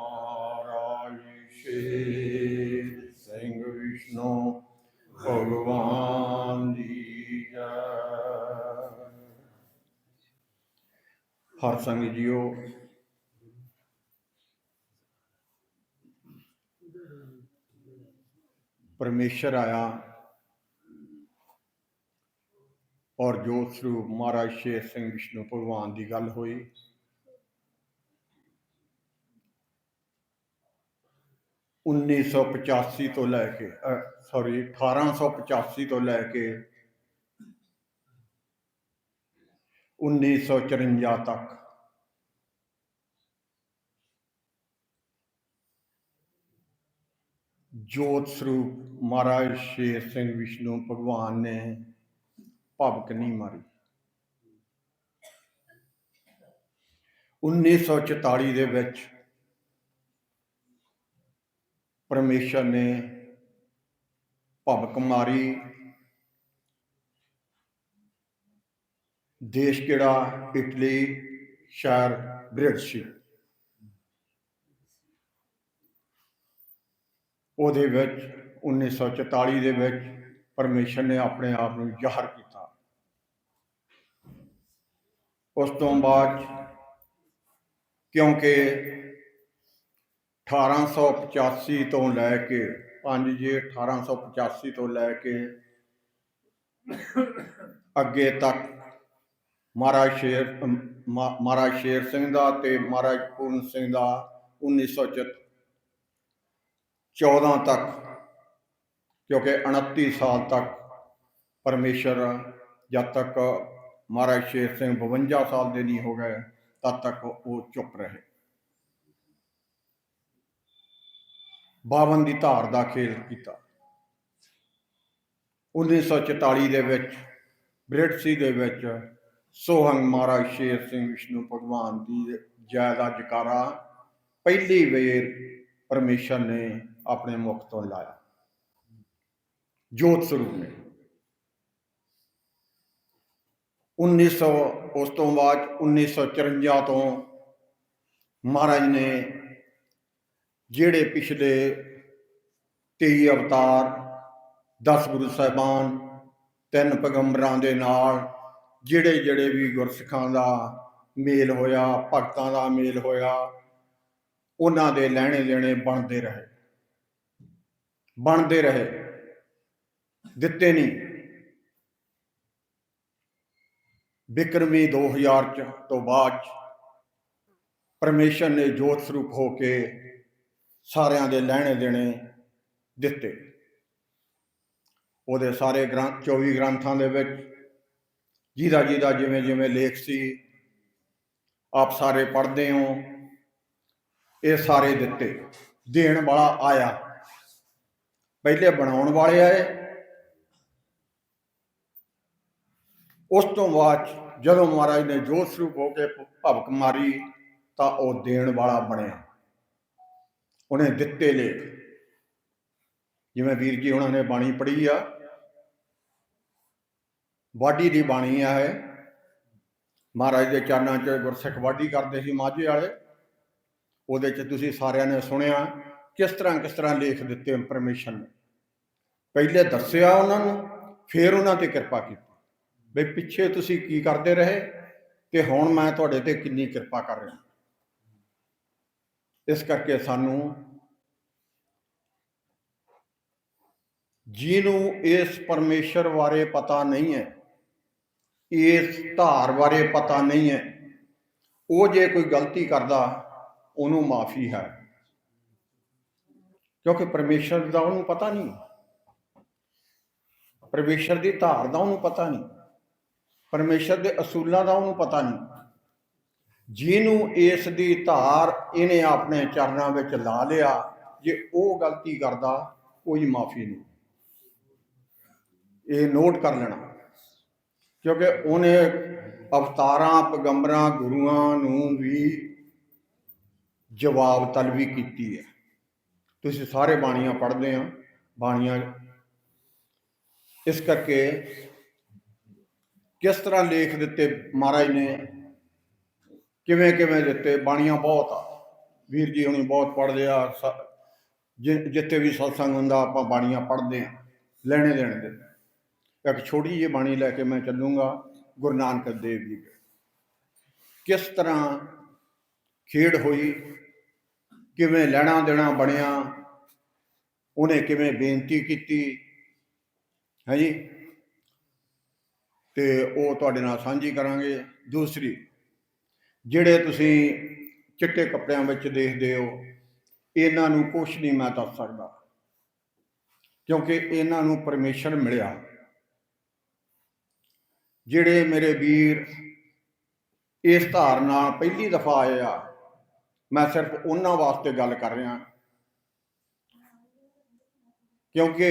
ਮਹਾਰਾਜ ਸ਼ੇਰ ਸਿੰਘ ਵਿਸ਼ਨੂੰ ਭਗਵਾਨ ਦੀ ਜੈ ਹਰ ਸੰਗ ਜੀਓ ਪਰਮੇਸ਼ਰ ਆਇਆ ਔਰ ਜੋ ਸਰੂਪ ਮਹਾਰਾਜ ਸ਼ੇਰ ਸਿੰਘ ਵਿਸ਼ਨੂੰ ਭਗਵਾਨ ਦੀ ਗੱਲ ਹੋਈ ਉੱਨੀ ਸੌ ਪਚਾਸੀ ਤੋਂ ਲੈ ਕੇ ਸੌਰੀ 1885 ਤੋਂ ਲੈ ਕੇ 1954 ਤੱਕ। ਜੋਤ ਸਰੂਪ ਮਹਾਰਾਜ ਸ਼ੇਰ ਸਿੰਘ ਵਿਸ਼ਨੂੰ ਭਗਵਾਨ ਨੇ ਭਵਕ ਨਹੀਂ ਮਾਰੀ। 1944 ਦੇ ਵਿੱਚ ਪਰਮੇਸ਼ਰ ਨੇ ਭਬਕ ਮਾਰੀ। ਦੇਸ਼ ਕਿਹੜਾ? ਇਟਲੀ, ਸ਼ਹਿਰ ਬ੍ਰਿਟਿਸ਼। ਉਹਦੇ ਵਿੱਚ 1944 ਦੇ ਵਿੱਚ ਪਰਮੇਸ਼ਰ ਨੇ ਆਪਣੇ ਆਪ ਨੂੰ ਜ਼ਾਹਰ ਕੀਤਾ। ਉਸ ਤੋਂ ਬਾਅਦ, ਕਿਉਂਕਿ 1885 ਤੋਂ ਲੈ ਕੇ 5 ਜੇ 1885 ਤੋਂ ਲੈ ਕੇ ਅੱਗੇ ਤੱਕ ਮਹਾਰਾਜ ਸ਼ੇਰ ਅਮ, ਮਹਾਰਾਜ ਸ਼ੇਰ ਸਿੰਘ ਦਾ ਤੇ ਮਹਾਰਾਜ ਪੂਰਨ ਸਿੰਘ ਦਾ 1914 ਤੱਕ ਕਿਉਂਕਿ 29 ਸਾਲ ਤੱਕ ਪਰਮੇਸ਼ਰ ਜਦ ਤੱਕ ਮਹਾਰਾਜ ਸ਼ੇਰ ਸਿੰਘ 52 ਸਾਲ ਦੇ ਨਹੀਂ ਹੋ ਗਏ ਤਦ ਤੱਕ ਉਹ ਚੁੱਪ ਰਹੇ। ਬਾਵਨ ਦੀ ਧਾਰ ਦਾ ਖੇਲ ਕੀਤਾ। 1944 ਦੇ ਵਿੱਚ, ਬ੍ਰਿਟਸੀ ਦੇ ਵਿੱਚ ਸੋਹੰਗ ਮਹਾਰਾਜ ਸ਼ੇਰ ਸਿੰਘ ਵਿਸ਼ਨੂੰ ਭਗਵਾਨ ਦੀ ਜੈ ਦਾ ਜਕਾਰਾ ਪਹਿਲੀ ਵੇਰ ਪਰਮੇਸ਼ਰ ਨੇ ਆਪਣੇ ਮੁਖ ਤੋਂ ਲਾਇਆ। ਜੋਤ ਸਰੂਪ ਨੇ। 1900 ਉਸ ਤੋਂ ਬਾਅਦ 1954 ਤੋਂ ਮਹਾਰਾਜ ਨੇ ਜਿਹੜੇ ਪਿਛਲੇ 23 ਅਵਤਾਰ 10 ਗੁਰੂ ਸਾਹਿਬਾਨ, ਤਿੰਨ ਪੈਗੰਬਰਾਂ ਦੇ ਨਾਲ, ਜਿਹੜੇ ਜਿਹੜੇ ਵੀ ਗੁਰਸਿੱਖਾਂ ਦਾ ਮੇਲ ਹੋਇਆ, ਭਗਤਾਂ ਦਾ ਮੇਲ ਹੋਇਆ, ਉਹਨਾਂ ਦੇ ਲੈਣੇ ਦੇਣੇ ਬਣਦੇ ਰਹੇ। ਬਣਦੇ ਰਹੇ। ਦਿੱਤੇ ਨਹੀਂ। ਬਿਕਰਮੀ 2000 ਚ ਤੋਂ ਬਾਅਦ 'ਚ ਪਰਮੇਸ਼ਰ ਨੇ ਜੋਤ ਸਰੂਪ ਹੋ ਕੇ ਸਾਰਿਆਂ ਦੇ ਲੈਣੇ ਦੇਣੇ ਦਿੱਤੇ। ਉਹਦੇ ਸਾਰੇ ਗ੍ਰੰਥ 24 ਗ੍ਰੰਥਾਂ ਦੇ ਵਿੱਚ ਜਿਹਦਾ ਜਿਹਦਾ ਜਿਵੇਂ ਜਿਵੇਂ ਲੇਖ ਸੀ, ਆਪ ਸਾਰੇ ਪੜ੍ਹਦੇ ਹੋ, ਇਹ ਸਾਰੇ ਦਿੱਤੇ। ਦੇਣ ਵਾਲਾ ਆਇਆ। ਪਹਿਲੇ ਬਣਾਉਣ ਵਾਲੇ ਆਏ। ਉਸ ਤੋਂ ਬਾਅਦ ਜਦੋਂ ਮਹਾਰਾਜ ਨੇ ਜੋਤ ਸਰੂਪ ਹੋ ਕੇ ਭਵਕ ਮਾਰੀ ਤਾਂ ਉਹ ਦੇਣ ਵਾਲਾ ਬਣਿਆ। ਉਹਨੇ ਦਿੱਤੇ ਲੇਖ। ਜਿਵੇਂ ਵੀਰ ਜੀ ਉਹਨਾਂ ਨੇ ਬਾਣੀ ਪੜ੍ਹੀ ਆ, ਵਾਢੀ ਦੀ ਬਾਣੀ ਆ ਹੈ ਮਹਾਰਾਜ ਦੇ ਚਰਨਾਂ 'ਚ ਗੁਰਸਿੱਖ ਵਾਢੀ ਕਰਦੇ ਸੀ ਮਾਝੇ ਵਾਲੇ। ਉਹਦੇ 'ਚ ਤੁਸੀਂ ਸਾਰਿਆਂ ਨੇ ਸੁਣਿਆ ਕਿਸ ਤਰ੍ਹਾਂ ਕਿਸ ਤਰ੍ਹਾਂ ਲੇਖ ਦਿੱਤੇ ਪਰਮੇਸ਼ਰ ਨੇ। ਪਹਿਲੇ ਦੱਸਿਆ ਉਹਨਾਂ ਨੂੰ, ਫਿਰ ਉਹਨਾਂ ਤੇ ਕਿਰਪਾ ਕੀਤੀ। ਵੀ ਪਿੱਛੇ ਤੁਸੀਂ ਕੀ ਕਰਦੇ ਰਹੇ ਤੇ ਹੁਣ ਮੈਂ ਤੁਹਾਡੇ ਤੇ ਕਿੰਨੀ ਕਿਰਪਾ ਕਰ ਰਿਹਾ। ਇਸ ਕਰਕੇ ਸਾਨੂੰ ਜਿਹਨੂੰ ਇਸ ਪਰਮੇਸ਼ਰ ਬਾਰੇ ਪਤਾ ਨਹੀਂ ਹੈ, ਇਸ ਧਾਰ ਬਾਰੇ ਪਤਾ ਨਹੀਂ ਹੈ, ਉਹ ਜੇ ਕੋਈ ਗਲਤੀ ਕਰਦਾ, ਉਹਨੂੰ ਮਾਫੀ ਹੈ। ਕਿਉਂਕਿ ਪਰਮੇਸ਼ਰ ਦਾ ਉਹਨੂੰ ਪਤਾ ਨਹੀਂ। ਪਰਮੇਸ਼ਰ ਦੀ ਧਾਰ ਦਾ ਉਹਨੂੰ ਪਤਾ ਨਹੀਂ। ਪਰਮੇਸ਼ਰ ਦੇ ਅਸੂਲਾਂ ਦਾ ਉਹਨੂੰ ਪਤਾ ਨਹੀਂ। ਜਿਹਨੂੰ ਇਸ ਦੀ ਧਾਰ ਇਹਨੇ ਆਪਣੇ ਚਰਨਾਂ ਵਿੱਚ ਲਾ ਲਿਆ, ਜੇ ਉਹ ਗਲਤੀ ਕਰਦਾ, ਕੋਈ ਮਾਫੀ ਨਹੀਂ। ਇਹ ਨੋਟ ਕਰ ਲੈਣਾ। ਕਿਉਂਕਿ ਉਹਨੇ ਅਵਤਾਰਾਂ, ਪੈਗੰਬਰਾਂ, ਗੁਰੂਆਂ ਨੂੰ ਵੀ ਜਵਾਬ ਤਲਬੀ ਕੀਤੀ ਹੈ। ਤੁਸੀਂ ਸਾਰੇ ਬਾਣੀਆਂ ਪੜ੍ਹਦੇ ਆ, ਬਾਣੀਆਂ। ਇਸ ਕਰਕੇ ਕਿਸ ਤਰ੍ਹਾਂ ਲੇਖ ਦਿੱਤੇ ਮਹਾਰਾਜ ਨੇ? ਕਿਵੇਂ ਕਿਵੇਂ ਦਿੱਤੇ ਬਾਣੀਆਂ ਬਹੁਤ ਆ। ਵੀਰ ਜੀ ਹੁਣੀ ਬਹੁਤ ਪੜ੍ਹਦੇ ਆ, ਸ- ਜਿ- ਜਿੱਥੇ ਵੀ ਸਤਸੰਗ ਹੁੰਦਾ ਆਪਾਂ ਬਾਣੀਆਂ ਪੜ੍ਹਦੇ ਆ, ਲੈਣੇ ਦੇਣ ਦੇ ਇੱਕ ਛੋਟੀ ਜਿਹੀ ਬਾਣੀ ਲੈ ਕੇ ਮੈਂ ਚੱਲੂੰਗਾ, ਗੁਰੂ ਨਾਨਕ ਦੇਵ ਜੀ ਦੀ। ਕਿਸ ਤਰ੍ਹਾਂ ਖੇਡ ਹੋਈ, ਕਿਵੇਂ ਲੈਣਾ ਦੇਣਾ ਬਣਿਆ, ਉਹਨੇ ਕਿਵੇਂ ਬੇਨਤੀ ਕੀਤੀ, ਹੈ ਜੀ? ਤੇ ਉਹ ਤੁਹਾਡੇ ਨਾਲ ਸਾਂਝੀ ਕਰਾਂਗੇ। ਦੂਸਰੀ ਜਿਹੜੇ ਤੁਸੀਂ ਚਿੱਟੇ ਕੱਪੜਿਆਂ ਵਿੱਚ ਦੇਖਦੇ ਹੋ, ਇਹਨਾਂ ਨੂੰ ਕੁਛ ਨਹੀਂ ਮੈਂ ਦੱਸ ਸਕਦਾ। ਕਿਉਂਕਿ ਇਹਨਾਂ ਨੂੰ ਪਰਮੇਸ਼ਰ ਮਿਲਿਆ। ਜਿਹੜੇ ਮੇਰੇ ਵੀਰ ਇਸ ਧਾਰ ਨਾਲ ਪਹਿਲੀ ਦਫਾ ਆਏ ਆ, ਮੈਂ ਸਿਰਫ ਉਹਨਾਂ ਵਾਸਤੇ ਗੱਲ ਕਰ ਰਿਹਾ। ਕਿਉਂਕਿ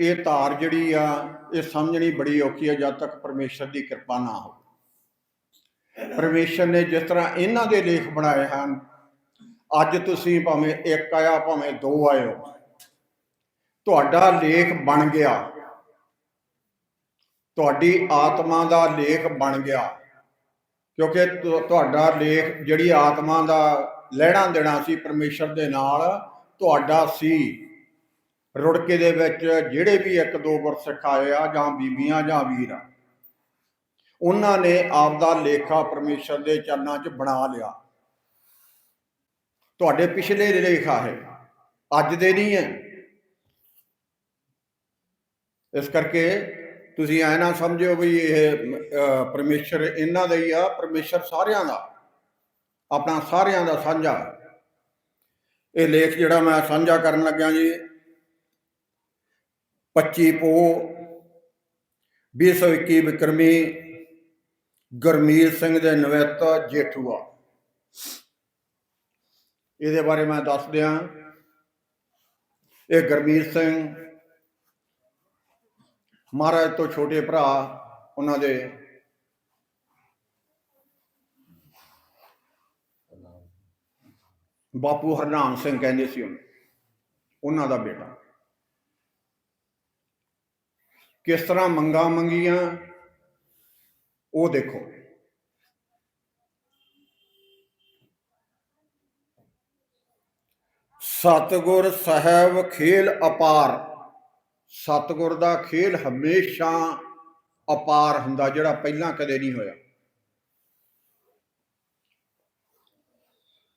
ਇਹ ਧਾਰ ਜਿਹੜੀ ਆ, ਇਹ ਸਮਝਣੀ ਬੜੀ ਔਖੀ ਹੈ ਜਦ ਤੱਕ ਪਰਮੇਸ਼ਰ ਦੀ ਕਿਰਪਾ ਨਾ ਹੋਵੇ। ਪਰਮੇਸ਼ਰ ਨੇ ਜਿਸ ਤਰ੍ਹਾਂ ਇਹਨਾਂ ਦੇ ਲੇਖ ਬਣਾਏ ਹਨ, ਅੱਜ ਤੁਸੀਂ ਭਾਵੇਂ ਇੱਕ ਆਇਆ, ਭਾਵੇਂ ਦੋ ਆਇਓ। ਤੁਹਾਡਾ ਲੇਖ ਬਣ ਗਿਆ। ਤੁਹਾਡੀ ਆਤਮਾ ਦਾ ਲੇਖ ਬਣ ਗਿਆ। ਕਿਉਂਕਿ ਤੁ- ਤੁਹਾਡਾ ਲੇਖ ਜਿਹੜੀ ਆਤਮਾ ਦਾ ਲੈਣਾ ਦੇਣਾ ਸੀ ਪਰਮੇਸ਼ਰ ਦੇ ਨਾਲ, ਤੁਹਾਡਾ ਸੀ। ਰੁੜਕੇ ਦੇ ਵਿੱਚ ਜਿਹੜੇ ਵੀ ਇੱਕ ਦੋ ਗੁਰਸਿੱਖ ਆਏ ਆ, ਜਾਂ ਬੀਬੀਆਂ, ਜਾਂ ਵੀਰ। ਆ ਉਹਨਾਂ ਨੇ ਆਪਦਾ ਲੇਖਾ ਪਰਮੇਸ਼ਰ ਦੇ ਚਰਨਾਂ 'ਚ ਬਣਾ ਲਿਆ। ਤੁਹਾਡੇ ਪਿਛਲੇ ਲੇਖਾ ਹੈ ਅੱਜ ਦੇ ਨਹੀਂ ਹੈ। ਇਸ ਕਰਕੇ ਤੁਸੀਂ ਐ ਨਾ ਸਮਝਿਓ ਵੀ ਇਹ ਅਹ, ਪਰਮੇਸ਼ਰ ਇਹਨਾਂ ਦਾ ਹੀ ਆ ਪਰਮੇਸ਼ਰ ਸਾਰਿਆਂ ਦਾ। ਆਪਣਾ ਸਾਰਿਆਂ ਦਾ ਸਾਂਝਾ ਇਹ ਲੇਖ ਜਿਹੜਾ ਮੈਂ ਸਾਂਝਾ ਕਰਨ ਲੱਗਿਆ ਜੀ 25 ਪੋ 221 ਵਿਕਰਮੀ ਗੁਰਮੀਤ ਸਿੰਘ ਦੇ ਨਵੇਤਾ ਜੇਠੂਆ। ਇਹਦੇ ਬਾਰੇ ਮੈਂ ਦੱਸ ਦਿਆਂ, ਇਹ ਗੁਰਮੀਤ ਸਿੰਘ ਮਹਾਰਾਜ ਤੋਂ ਛੋਟੇ ਭਰਾ ਉਹਨਾਂ ਦੇ। ਬਾਪੂ ਹਰਨਾਮ ਸਿੰਘ ਕਹਿੰਦੇ ਸੀ ਉਹਨੂੰ, ਉਹਨਾਂ ਦਾ ਬੇਟਾ। ਕਿਸ ਤਰ੍ਹਾਂ ਮੰਗਾ ਮੰਗੀਆਂ ਉਹ ਦੇਖੋ। ਸਤਗੁਰ ਸਾਹਿਬ ਖੇਲ ਅਪਾਰ। ਸਤਗੁਰ ਦਾ ਖੇਲ ਹਮੇਸ਼ਾ ਅਪਾਰ ਹੁੰਦਾ, ਜਿਹੜਾ ਪਹਿਲਾਂ ਕਦੇ ਨਹੀਂ ਹੋਇਆ।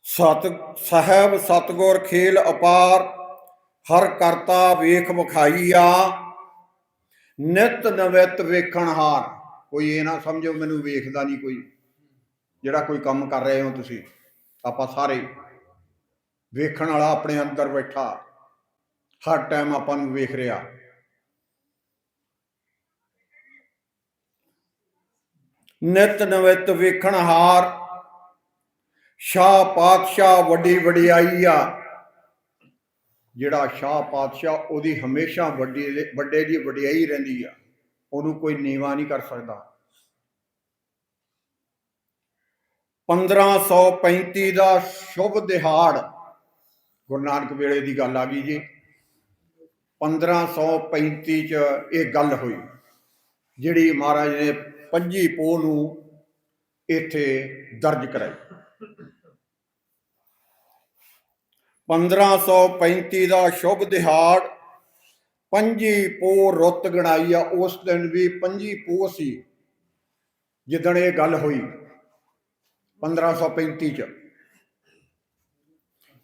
ਸਤ, ਸਾਹਿਬ ਸਤਗੁਰ ਖੇਲ ਅਪਾਰ, ਹਰ ਕਰਤਾ ਵੇਖ ਵਿਖਾਈਆ ਨਿਤ ਨਵਿਤ ਵੇਖਣਹਾਰ ਕੋਈ ਇਹ ਨਾ ਸਮਝੋ ਮੈਨੂੰ ਵੇਖਦਾ ਨਹੀਂ ਕੋਈ। ਜਿਹੜਾ ਕੋਈ ਕੰਮ ਕਰ ਰਹੇ ਹੋ ਤੁਸੀਂ, ਆਪਾਂ ਸਾਰੇ ਵੇਖਣ ਵਾਲਾ ਆਪਣੇ ਅੰਦਰ ਬੈਠਾ। ਹਰ ਟਾਈਮ ਆਪਾਂ ਨੂੰ ਵੇਖ ਰਿਹਾ। ਨਿਤ ਨਵਿਤ ਵੇਖਣ ਹਾਰ। ਸ਼ਾਹ ਪਾਤਸ਼ਾਹ ਵੱਡੀ ਵਡਿਆਈ ਆ। ਜਿਹੜਾ ਸ਼ਾਹ ਪਾਤਸ਼ਾਹ, ਉਹਦੀ ਹਮੇਸ਼ਾ ਵੱਡੀ ਵੱਡੇ ਦੀ ਵਡਿਆਈ ਰਹਿੰਦੀ ਆ। ਉਹਨੂੰ ਕੋਈ ਨੀਵਾ ਨਹੀਂ ਕਰ ਸਕਦਾ। 1535 ਦਾ ਸ਼ੁਭ ਦਿਹਾੜ। ਗੁਰੂ ਨਾਨਕ ਵੇਲੇ ਦੀ ਗੱਲ ਆ ਗਈ ਜੀ। 1535 ਚ ਇਹ ਗੱਲ ਹੋਈ, ਜਿਹੜੀ ਮਹਾਰਾਜ ਨੇ ਪੰਜੀ ਪੋਹ ਨੂੰ ਇੱਥੇ ਦਰਜ ਕਰਾਈ। 1535 ਦਾ ਸ਼ੁਭ ਦਿਹਾੜ ਪੰਜੀ ਪੋ ਰੁੱਤ ਗਣਾਈ ਆ, ਉਸ ਦਿਨ ਵੀ ਪੰਜੀ ਪੋ ਸੀ, ਜਿੱਦਣ ਇਹ ਗੱਲ ਹੋਈ 1535 ਚ।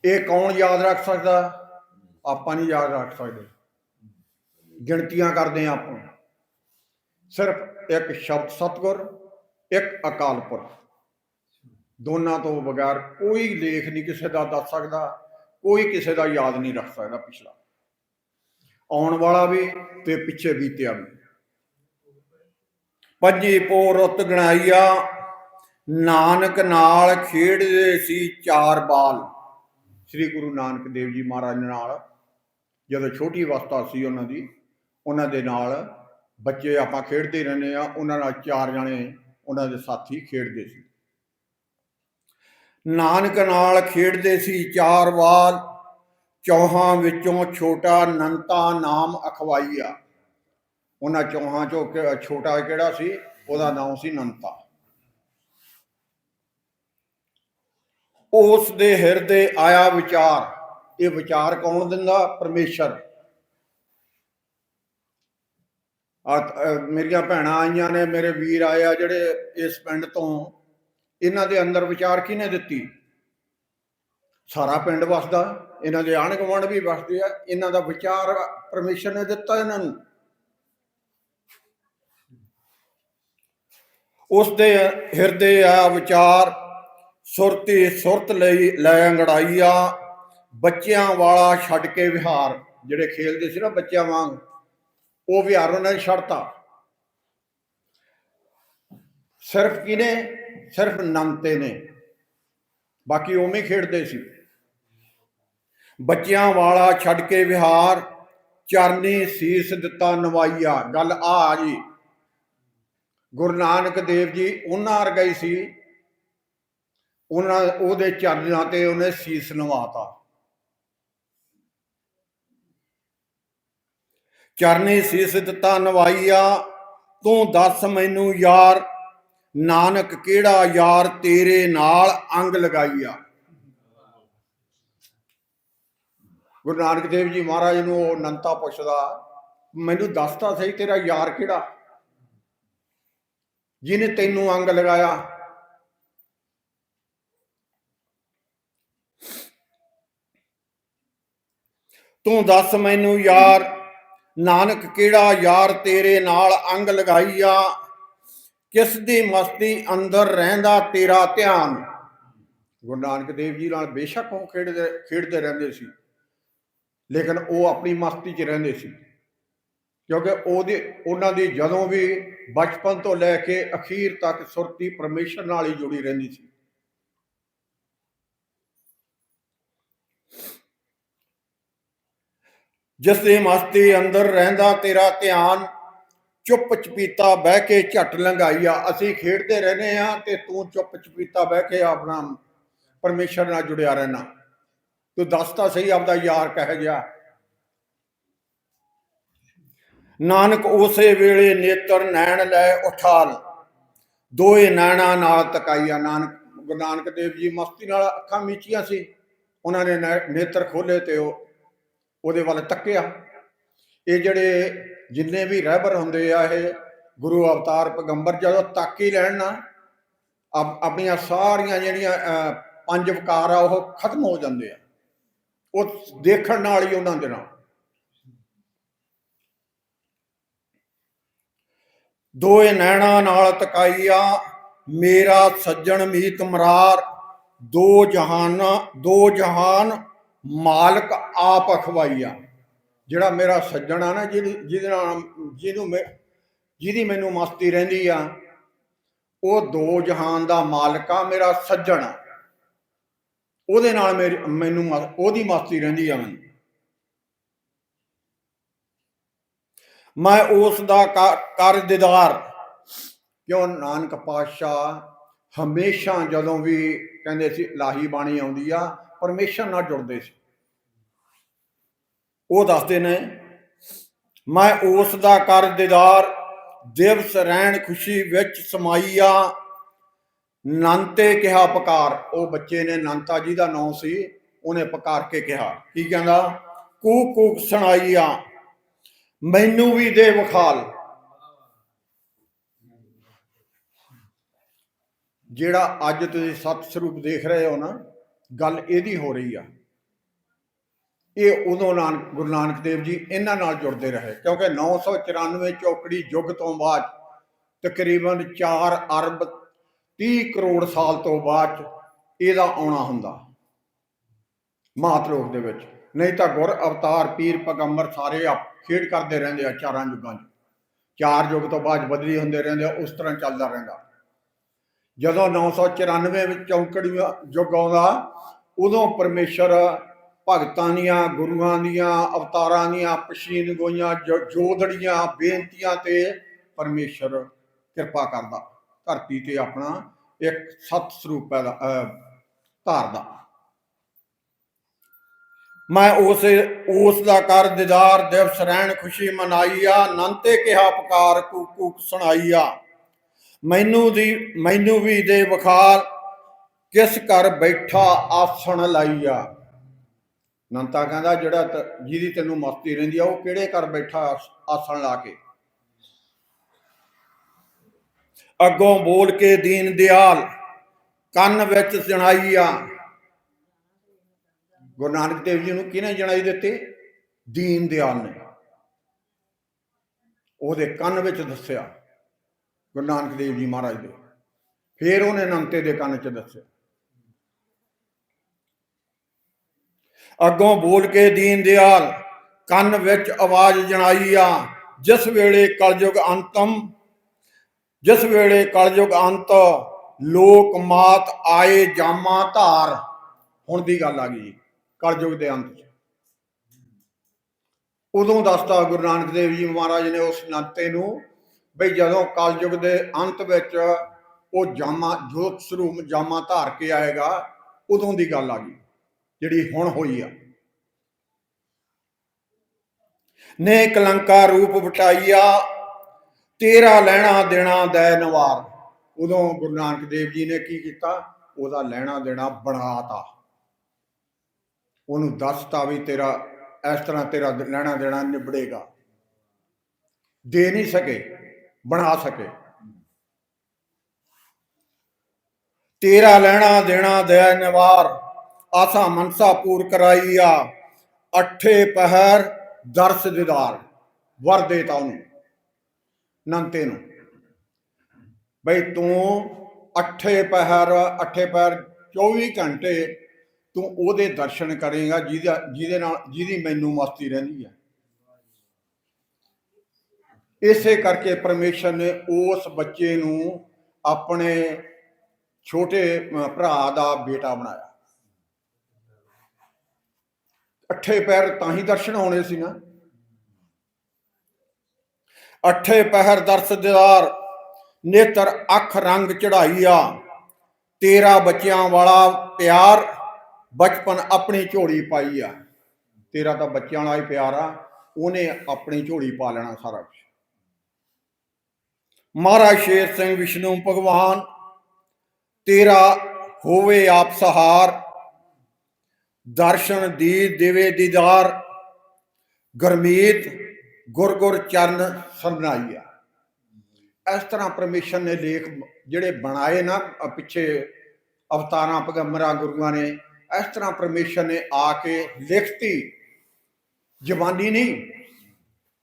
ਇਹ ਕੌਣ ਯਾਦ ਰੱਖ ਸਕਦਾ? ਆਪਾਂ ਨਹੀਂ ਯਾਦ ਰੱਖ ਸਕਦੇ। ਗਿਣਤੀਆਂ ਕਰਦੇ ਹਾਂ ਆਪਾਂ। ਸਿਰਫ ਇੱਕ ਸ਼ਬਦ ਸਤਗੁਰ, ਇੱਕ ਅਕਾਲ ਪੁਰਖ। ਦੋਨਾਂ ਤੋਂ ਬਗੈਰ ਕੋਈ ਲੇਖ ਨਹੀਂ ਕਿਸੇ ਦਾ ਦੱਸ ਸਕਦਾ, ਕੋਈ ਕਿਸੇ ਦਾ ਯਾਦ ਨਹੀਂ ਰੱਖ ਸਕਦਾ ਪਿਛਲਾ। ਆਉਣ ਵਾਲਾ ਵੀ ਤੇ ਪਿੱਛੇ ਬੀਤਿਆ ਵੀ। ਪੰਜੀ ਪੋ ਰੁੱਤ ਗਣਾਈਆ, ਨਾਨਕ ਨਾਲ ਖੇਡਦੇ ਸੀ ਚਾਰ ਬਾਲ। ਸ੍ਰੀ ਗੁਰੂ ਨਾਨਕ ਦੇਵ ਜੀ ਮਹਾਰਾਜ ਨਾਲ, ਜਦੋਂ ਛੋਟੀ ਅਵਸਥਾ ਸੀ ਉਹਨਾਂ ਦੀ, ਉਹਨਾਂ ਦੇ ਨਾਲ ਬੱਚੇ ਆਪਾਂ ਖੇਡਦੇ ਰਹਿੰਦੇ ਆ ਉਹਨਾਂ ਨਾਲ ਚਾਰ ਜਣੇ ਉਹਨਾਂ ਦੇ ਸਾਥੀ ਖੇਡਦੇ ਸੀ। ਨਾਨਕ ਨਾਲ ਖੇਡਦੇ ਸੀ ਚਾਰ ਵਾਲ ਚੌਹਾਂ ਵਿੱਚੋਂ ਛੋਟਾ ਨੰਤਾ ਨਾਮ ਅਖਵਾਈਆ। ਉਹਨਾਂ ਚੌਹਾਂ ਚੋਂ ਛੋਟਾ ਕਿਹੜਾ ਸੀ? ਉਹਦਾ ਨਾਮ ਸੀ ਨੰਤਾ। ਉਸ ਦੇ ਹਿਰਦੇ ਆਇਆ ਵਿਚਾਰ। ਇਹ ਵਿਚਾਰ ਕੌਣ ਦਿੰਦਾ? ਪਰਮੇਸ਼ਰ। ਮੇਰੀਆਂ ਭੈਣਾਂ ਆਈਆਂ ਨੇ, ਮੇਰੇ ਵੀਰ ਆਇਆ ਜਿਹੜੇ ਇਸ ਪਿੰਡ ਤੋਂ। ਇਹਨਾਂ ਦੇ ਅੰਦਰ ਵਿਚਾਰ ਕਿਹਨੇ ਦਿੱਤੀ? ਸਾਰਾ ਪਿੰਡ ਵਸਦਾ। ਇਹਨਾਂ ਦੇ ਆਂਢ ਗੁਆਂਢ ਵੀ ਵਸਦੇ ਆ, ਇਹਨਾਂ ਦਾ ਵਿਚਾਰ ਪਰਮੇਸ਼ਰ ਨੇ ਦਿੱਤਾ ਇਹਨਾਂ ਨੂੰ। ਉਸ ਦੇ ਹਿਰਦੇ ਆ ਵਿਚਾਰ, ਸੁਰਤੀ ਸੁਰਤ ਲਈ ਲੈ ਅੰਗੜਾਈਆ ਬੱਚਿਆਂ ਵਾਲਾ ਛੱਡ ਕੇ ਵਿਹਾਰ। ਜਿਹੜੇ ਖੇਲਦੇ ਸੀ ਨਾ ਬੱਚਿਆਂ ਵਾਂਗ, ਉਹ ਵਿਹਾਰ ਉਹਨਾਂ ਨੇ ਛੱਡਤਾ। ਸਿਰਫ ਕਿਨੇ ਸਿਰਫ ਨੰਤੇ ਨੇ। ਬਾਕੀ ਉਵੇਂ ਖੇਡਦੇ ਸੀ। ਬੱਚਿਆਂ ਵਾਲਾ ਛੱਡ ਕੇ ਵਿਹਾਰ, ਚਰਨੀ ਸੀਸ ਦਿੱਤਾ ਨਵਾਈਆ। ਗੱਲ ਆ ਜੀ। ਗੁਰੂ ਨਾਨਕ ਦੇਵ ਜੀ ਉਹਨਾਂ ਵਰਗਾ ਹੀ ਸੀ। ਉਹਨਾਂ ਉਹਦੇ ਚਰਨਾਂ ਤੇ ਉਹਨੇ ਸੀਸ ਨਵਾਤਾ। ਚਰਨੀ ਸੀਸ ਦਿੱਤਾ ਨਵਾਈਆ, ਤੂੰ ਦੱਸ ਮੈਨੂੰ ਯਾਰ, ਨਾਨਕ ਕਿਹੜਾ ਯਾਰ ਤੇਰੇ ਨਾਲ ਅੰਗ ਲਗਾਈਆ? ਗੁਰੂ ਨਾਨਕ ਦੇਵ ਜੀ ਮਹਾਰਾਜ ਨੂੰ ਉਹ ਨੰਤਾ ਪੁੱਛਦਾ, ਮੈਨੂੰ ਦੱਸਤਾ ਸਹੀ ਤੇਰਾ ਯਾਰ ਕਿਹੜਾ? ਜਿਹਨੇ ਤੈਨੂੰ ਅੰਗ ਲਗਾਇਆ। ਤੂੰ ਦੱਸ ਮੈਨੂੰ ਯਾਰ, ਨਾਨਕ ਕਿਹੜਾ ਯਾਰ ਤੇਰੇ ਨਾਲ ਅੰਗ ਲਗਾਈਆ ਕਿਸ ਦੀ ਮਸਤੀ ਅੰਦਰ ਰਹਿੰਦਾ ਤੇਰਾ ਧਿਆਨ? ਗੁਰੂ ਨਾਨਕ ਦੇਵ ਜੀ ਨਾਲ ਬੇਸ਼ੱਕ ਉਹ ਖੇਡਦੇ ਖੇਡਦੇ ਰਹਿੰਦੇ ਸੀ। ਲੇਕਿਨ ਉਹ ਆਪਣੀ ਮਸਤੀ 'ਚ ਰਹਿੰਦੇ ਸੀ। ਕਿਉਂਕਿ ਉਹਦੇ, ਉਹਨਾਂ ਦੀ ਜਦੋਂ ਵੀ ਬਚਪਨ ਤੋਂ ਲੈ ਕੇ ਅਖੀਰ ਤੱਕ ਸੁਰਤੀ ਪਰਮੇਸ਼ਰ ਨਾਲ ਹੀ ਜੁੜੀ ਰਹਿੰਦੀ ਸੀ। ਜਿਸ ਦੀ ਮਸਤੀ ਅੰਦਰ ਰਹਿੰਦਾ ਤੇਰਾ ਧਿਆਨ ਚੁੱਪ ਚਪੀਤਾ ਬਹਿ ਕੇ ਝਟ ਲੰਘਾਈਆ। ਅਸੀਂ ਖੇਡਦੇ ਰਹਨੇ ਆ ਤੇ ਤੂੰ ਚੁੱਪ ਚਪੀਤਾ ਬਹਿ ਕੇ ਆਪਣਾ ਪਰਮੇਸ਼ਰ ਨਾਲ ਜੁੜਿਆ ਰਹਿਣਾ ਤੂੰ ਦੱਸ ਤਾਂ ਸਹੀ ਆਪਦਾ ਯਾਰ ਕਹਿ ਗਿਆ। ਨਾਨਕ ਉਸੇ ਵੇਲੇ ਨੇਤਰ ਨੈਣ ਲੈ ਉਠਾਲ। ਦੋਏ ਨੈਣਾ ਨਾਲ ਤਕਾਈਆ। ਨਾਨਕ ਗੁਰੂ ਨਾਨਕ ਦੇਵ ਜੀ ਮਸਤੀ ਨਾਲ ਅੱਖਾਂ ਮੀਚੀਆਂ ਸੀ। ਉਹਨਾਂ ਨੇ ਨੇਤਰ ਖੋਲੇ ਤੇ ਉਹ, ਉਹਦੇ ਵੱਲ ਤੱਕਿਆ। ਇਹ ਜਿਹੜੇ ਜਿੰਨੇ ਵੀ ਰਹਿਬਰ ਹੁੰਦੇ ਆ, ਇਹ ਗੁਰੂ ਅਵਤਾਰ ਪੈਗੰਬਰ ਜਦੋਂ ਤੱਕ ਹੀ ਲੈਣ ਨਾ ਆਪ- ਆਪਣੀਆਂ ਸਾਰੀਆਂ ਜਿਹੜੀਆਂ ਪੰਜ ਵਿਕਾਰ ਆ, ਉਹ ਖਤਮ ਹੋ ਜਾਂਦੇ ਆ। ਉਹ ਦੇਖਣ ਨਾਲ ਹੀ ਉਹਨਾਂ ਦੇ ਨਾਲ। ਦੋਏ ਨੈਣਾ ਨਾਲ ਤਕਾਈਆ, ਮੇਰਾ ਸੱਜਣ ਮੀਤ ਮਰਾਰ, ਦੋ ਜਹਾਨਾਂ, ਦੋ ਜਹਾਨ ਮਾਲਕ ਆਪ ਅਖਵਾਈਆ। ਜਿਹੜਾ ਮੇਰਾ ਸੱਜਣ ਆ ਨਾ, ਜਿਹਦੀ, ਜਿਹਦੇ ਨਾਲ ਜਿਹਨੂੰ ਮੈਂ, ਜਿਹਦੀ ਮੈਨੂੰ ਮਸਤੀ ਰਹਿੰਦੀ ਆ, ਉਹ ਦੋ ਜਹਾਨ ਦਾ ਮਾਲਕ ਆ, ਮੇਰਾ ਸੱਜਣ ਆ। ਉਹਦੇ ਨਾਲ ਮੇਰੀ, ਮੈਨੂੰ ਮਸ- ਉਹਦੀ ਮਸਤੀ ਰਹਿੰਦੀ ਆ ਮੈਨੂੰ। ਮੈਂ ਉਸ ਦਾ ਕਰ ਕਰ ਕਿਉਂ ਨਾਨਕ ਪਾਤਸ਼ਾਹ ਹਮੇਸ਼ਾ ਜਦੋਂ ਵੀ ਕਹਿੰਦੇ ਸੀ ਲਾਹੀ ਬਾਣੀ ਆਉਂਦੀ ਆ, ਪਰਮੇਸ਼ਰ ਨਾਲ ਜੁੜਦੇ ਸੀ। ਉਹ ਦੱਸਦੇ ਨੇ, ਮੈਂ ਉਸ ਦਾ ਕਰ ਦੀਦਾਰ ਦਿਵਸ ਰਹਿਣ ਖੁਸ਼ੀ ਵਿੱਚ ਸਮਾਈਆ ਨੰਤੇ ਕਿਹਾ ਪੁਕਾਰ। ਉਹ ਬੱਚੇ ਨੇ ਨੰਤਾ ਜੀ ਦਾ ਨਾਮ ਸੀ, ਉਹਨੇ ਪੁਕਾਰ ਕੇ ਕਿਹਾ। ਕੀ ਕਹਿੰਦਾ? ਕੂਕ ਕੂਕ ਸੁਣਾਈਆ, ਮੈਨੂੰ ਵੀ ਦੇ ਵਿਖਾਲ। ਜਿਹੜਾ ਅੱਜ ਤੁਸੀਂ ਸਤ ਸਰੂਪ ਦੇਖ ਰਹੇ ਹੋ ਨਾ, ਗੱਲ ਇਹਦੀ ਹੋ ਰਹੀ ਆ। ਇਹ ਉਦੋਂ ਨਾਨਕ, ਗੁਰੂ ਨਾਨਕ ਦੇਵ ਜੀ ਇਹਨਾਂ ਨਾਲ ਜੁੜਦੇ ਰਹੇ, ਕਿਉਂਕਿ 994 ਚੌਕੜੀ ਯੁੱਗ ਤੋਂ ਬਾਅਦ ਤਕਰੀਬਨ 4 ਅਰਬ 30 ਕਰੋੜ ਸਾਲ ਤੋਂ ਬਾਅਦ ਇਹਦਾ ਆਉਣਾ ਹੁੰਦਾ। ਮਾਤਲੋਕ ਦੇ ਵਿੱਚ। ਨਹੀਂ ਤਾਂ ਗੁਰ ਅਵਤਾਰ, ਪੀਰ, ਪੈਗੰਬਰ ਸਾਰੇ ਆਪ ਖੇਡ ਕਰਦੇ ਰਹਿੰਦੇ ਆ ਚਾਰਾਂ ਯੁੱਗਾਂ 'ਚ। ਚਾਰ ਯੁੱਗ ਤੋਂ ਬਾਅਦ ਬਦਲੀ ਹੁੰਦੇ ਰਹਿੰਦੇ ਆ, ਉਸ ਤਰ੍ਹਾਂ ਚੱਲਦਾ ਰਹਿੰਦਾ। ਜਦੋਂ 994 ਵਿੱਚ ਚੌਂਕੜੀ ਯੁੱਗ ਆਉਂਦਾ, ਉਦੋਂ ਪਰਮੇਸ਼ਰ ਭਗਤਾਂ ਦੀਆਂ, ਗੁਰੂਆਂ ਦੀਆਂ, ਅਵਤਾਰਾਂ ਦੀਆਂ, ਪਛੀਨ ਗੋਈਆਂ, ਜੋ- ਜੋਦੜੀਆਂ ਬੇਨਤੀਆਂ ਤੇ ਪਰਮੇਸ਼ਰ ਕਿਰਪਾ ਕਰਦਾ। ਧਰਤੀ ਤੇ ਆਪਣਾ ਇੱਕ ਸਤ ਸਰੂਪ ਦਾ। ਧਾਰਦਾ ਮੈਂ ਉਸ ਉਸ ਦਾ ਕਰ ਦੀਦਾਰ, ਦਿਵਸ ਰਹਿਣ ਖੁਸ਼ੀ ਮਨਾਈਆ ਨੰਤੇ ਕਿਹਾ ਪੁਕਾਰ ਕੂਕ ਕੂਕ ਸੁਣਾਈਆ। ਮੈਨੂੰ ਦੀ, ਮੈਨੂੰ ਵੀ ਦੇ ਵਿਖਾਲ ਕਿਸ ਘਰ ਬੈਠਾ ਆਸਣ ਲਾਈਆ। ਨੰਤਾ ਕਹਿੰਦਾ, ਜਿਹੜਾ ਤ- ਜਿਹਦੀ ਤੈਨੂੰ ਮਸਤੀ ਰਹਿੰਦੀ ਆ, ਉਹ ਕਿਹੜੇ ਘਰ ਬੈਠਾ ਆਸਣ ਲਾ ਕੇ? ਅੱਗੋਂ ਬੋਲ ਕੇ ਦੀਨ ਦਿਆਲ, ਕੰਨ ਵਿੱਚ ਜਣਾਈ ਆ ਗੁਰੂ ਨਾਨਕ ਦੇਵ ਜੀ ਨੂੰ ਕਿਹਨੇ ਜਣਾਈ ਦਿੱਤੀ? ਦੀਨ ਦਿਆਲ ਨੇ। ਉਹਦੇ ਕੰਨ ਵਿੱਚ ਦੱਸਿਆ। ਗੁਰੂ ਨਾਨਕ ਦੇਵ ਜੀ ਮਹਾਰਾਜ ਦੇ। ਫਿਰ ਉਹਨੇ ਨੰਤੇ ਦੇ ਕੰਨ 'ਚ ਦੱਸਿਆ। ਅੱਗੋਂ ਬੋਲ ਕੇ ਦੀਨ ਦਿਆਲ, ਕੰਨ ਵਿੱਚ ਆਵਾਜ਼ ਜਣਾਈ ਆ ਜਿਸ ਵੇਲੇ ਕਲਯੁਗ ਅੰਤਮ ਜਿਸ ਵੇਲੇ ਕਲਯੁਗ ਅੰਤ ਲੋਕ ਮਾਤ ਆਏ ਜਾਮਾ ਧਾਰ। ਹੁਣ ਦੀ ਗੱਲ ਆ ਗਈ ਕਲਯੁਗ ਦੇ ਅੰਤ ਉਦੋਂ ਦੱਸਤਾ ਗੁਰੂ ਨਾਨਕ ਦੇਵ ਜੀ ਮਹਾਰਾਜ ਨੇ ਉਸ ਨਾਤੇ ਨੂੰ ਬਈ ਜਦੋਂ ਕਲਯੁਗ ਦੇ ਅੰਤ ਵਿੱਚ ਉਹ ਜਾਮਾ, ਜੋਤ ਸਰੂਪ ਜਾਮਾ ਧਾਰ ਕੇ ਆਏਗਾ, ਉਦੋਂ ਦੀ ਗੱਲ ਆ ਗਈ, ਜਿਹੜੀ ਹੁਣ ਹੋਈ ਆ। ਨੇ ਕਲੰਕਾ ਰੂਪ ਵਟਾਈਆ ਤੇਰਾ ਲੈਣਾ ਦੇਣਾ ਦੈ ਨਵਾਰ। ਉਦੋਂ ਗੁਰੂ ਨਾਨਕ ਦੇਵ ਜੀ ਨੇ ਕੀ ਕੀਤਾ? ਉਹਦਾ ਲੈਣਾ ਦੇਣਾ ਬਣਾਤਾ। ਉਹਨੂੰ ਦੱਸਤਾ ਵੀ ਤੇਰਾ ਇਸ ਤਰ੍ਹਾਂ ਤੇਰਾ ਲੈਣਾ ਦੇਣਾ ਨਿਬੜੇਗਾ। ਦੇ ਨਹੀਂ ਸਕੇ, ਬਣਾ ਸਕੇ। ਤੇਰਾ ਲੈਣਾ ਦੇਣਾ ਦਇਆ ਨਿਵਾਰ, ਆਸਾ ਮਨਸਾ ਪੂਰ ਕਰਾਈਆ, ਅੱਠੇ ਪਹਿਰ ਦਰਸ ਦਿਦਾਰ, ਵਰ ਦੇਤਾ ਉਹਨੂੰ। ਨੰਤੇ ਨੂੰ। ਬਈ ਤੂੰ ਅੱਠੇ ਪਹਿਰ ਅੱਠੇ ਪਹਿਰ 24 ਘੰਟੇ ਤੂੰ ਉਹਦੇ ਦਰਸ਼ਨ ਕਰੇਗਾ ਜਿਹਦਾ, ਜਿਹਦੇ ਨਾਲ, ਜਿਹਦੀ ਮੈਨੂੰ ਮਸਤੀ ਰਹਿੰਦੀ ਹੈ ਇਸੇ ਕਰਕੇ ਪਰਮੇਸ਼ਰ ਨੇ ਉਸ ਬੱਚੇ ਨੂੰ ਆਪਣੇ ਛੋਟੇ ਭਰਾ ਦਾ ਬੇਟਾ ਬਣਾਇਆ। ਅੱਠੇ ਪੈਰ ਤਾਂ ਹੀ ਦਰਸ਼ਨ ਹੋਣੇ ਸੀ ਨਾ। ਅੱਠੇ ਪਹਿਰ ਦਰਸਦਾਰ ਨੇਤਰ ਅੱਖ ਰੰਗ ਚੜਾਈਆ ਤੇਰਾ ਬੱਚਿਆਂ ਵਾਲਾ ਪਿਆਰ, ਬਚਪਨ ਆਪਣੀ ਝੋਲੀ ਪਾਈ ਆ ਤੇਰਾ ਤਾਂ ਬੱਚਿਆਂ ਵਾਲਾ ਹੀ ਪਿਆਰ ਆ, ਉਹਨੇ ਆਪਣੀ ਝੋਲੀ ਪਾ ਲੈਣਾ ਸਾਰਾ ਕੁਝ ਮਹਾਰਾਜ ਸ਼ੇਰ ਸਿੰਘ ਵਿਸ਼ਨੂੰ ਭਗਵਾਨ, ਤੇਰਾ ਹੋਵੇ ਆਪ ਸਹਾਰ। ਦਰਸ਼ਨ ਦੀ ਦੇਵੇ ਦੀਦਾਰ। ਗਰਮੀਤ ਗੁਰ ਗੁਰ ਚਰਨ ਸਰਨਾਈਆ ਇਸ ਤਰ੍ਹਾਂ ਪਰਮੇਸ਼ਰ ਨੇ ਲੇਖ ਜਿਹੜੇ ਬਣਾਏ ਨਾ ਪਿੱਛੇ ਅਵਤਾਰਾਂ, ਪੈਗੰਬਰਾਂ, ਗੁਰੂਆਂ ਨੇ, ਇਸ ਤਰ੍ਹਾਂ ਪਰਮੇਸ਼ਰ ਨੇ ਆ ਕੇ ਲਿਖਤੀ। ਜ਼ਬਾਨੀ ਨਹੀਂ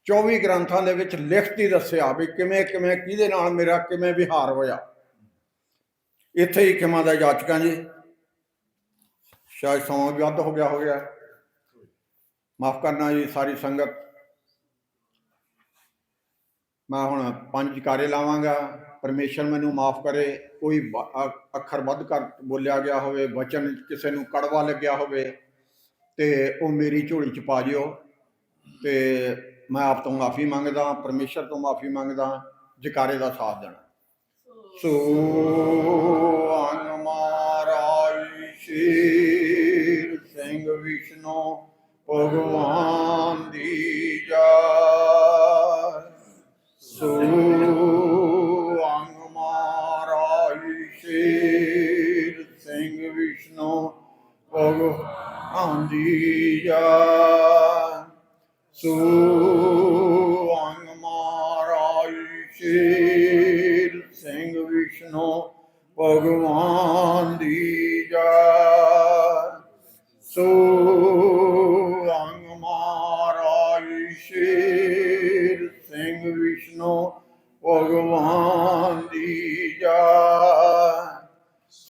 24 ਗ੍ਰੰਥਾਂ ਦੇ ਵਿੱਚ ਲਿਖਤੀ ਦੱਸਿਆ ਵੀ ਕਿਵੇਂ ਕਿਵੇਂ, ਕਿਹਦੇ ਨਾਲ ਮੇਰਾ, ਕਿਵੇਂ ਵਿਹਾਰ ਹੋਇਆ। ਇੱਥੇ ਹੀ ਖਿਮਾ ਦਾ ਜਾਚਕਾਂ ਜੀ। ਸ਼ਾਇਦ ਸਮਾਂ ਵੀ ਅੱਧ ਹੋ ਗਿਆ ਹੋ ਗਿਆ ਮਾਫ ਕਰਨਾ ਜੀ, ਸਾਰੀ ਸੰਗਤ। ਮੈਂ ਹੁਣ ਪੰਜ ਜਕਾਰੇ ਲਾਵਾਂਗਾ, ਪਰਮੇਸ਼ਰ ਮੈਨੂੰ ਮਾਫ ਕਰੇ, ਕੋਈ ਬ- ਅੱਖਰ ਵੱਧ ਕਰ ਬੋਲਿਆ ਗਿਆ ਹੋਵੇ, ਵਚਨ ਕਿਸੇ ਨੂੰ ਕੜਵਾ ਲੱਗਿਆ ਹੋਵੇ, ਤੇ ਉਹ ਮੇਰੀ ਝੋਲੀ ਚ ਪਾ ਜਿਓ, ਤੇ ਮੈਂ ਆਪ ਤੋਂ ਮਾਫੀ ਮੰਗਦਾ, ਪਰਮੇਸ਼ਰ ਤੋਂ ਮਾਫੀ ਮੰਗਦਾ, ਜਕਾਰੇ ਦਾ ਸਾਥ ਦੇਣਾ। ਸੋ ਅੰਗ ਮਹਾਰਾਜ ਸ਼ੀਰ ਸਿੰਘ ਵਿਸ਼ਨੂੰ ਭਗਵਾਨ ਦੀ ਜੈ।